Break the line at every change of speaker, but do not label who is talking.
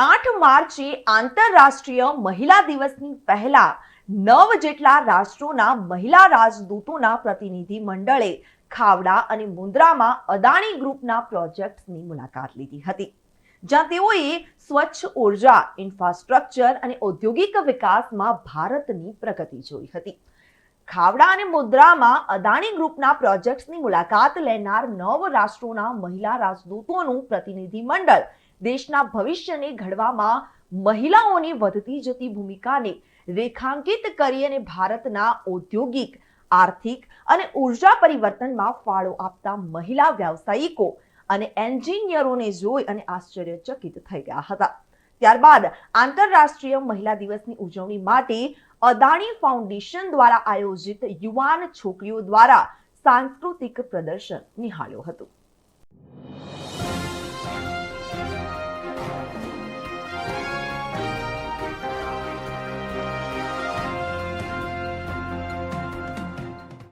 આઠ માર્ચે આંતરરાષ્ટ્રીય મહિલા દિવસની પહેલા નવ જેટલા રાષ્ટ્રોના મહિલા રાજદૂતોના પ્રતિનિધિ મંડળે ખાવડા અને મુન્દ્રામાં અદાણી ગ્રુપના પ્રોજેક્ટ્સની મુલાકાત લીધી હતી, જ્યાં તેઓએ સ્વચ્છ ઊર્જા, ઇન્ફ્રાસ્ટ્રક્ચર અને ઔદ્યોગિક વિકાસમાં ભારતની પ્રગતિ જોઈ હતી. ખાવડા અને મુદ્રામાં અદાણી ગ્રુપના પ્રોજેક્ટ્સની મુલાકાત લેનાર નવ રાષ્ટ્રોના મહિલા રાજદૂતોનું પ્રતિનિધિ મંડળ દેશના ભવિષ્યને ઘડવામાં મહિલાઓની વધતી જતી ભૂમિકાને રેખાંકિત કરી અને ભારતના ઔદ્યોગિક, આર્થિક અને ઊર્જા પરિવર્તનમાં ફાળો આપતા મહિલા વ્યાવસાયિકો અને એન્જિનિયરોને જોઈ અને આશ્ચર્યચકિત થઈ ગયા હતા. ત્યારબાદ આંતરરાષ્ટ્રીય મહિલા દિવસની ઉજવણી માટે અદાણી ફાઉન્ડેશન દ્વારા આયોજિત યુવાન છોકરીઓ દ્વારા સાંસ્કૃતિક પ્રદર્શન નિહાળ્યું હતું.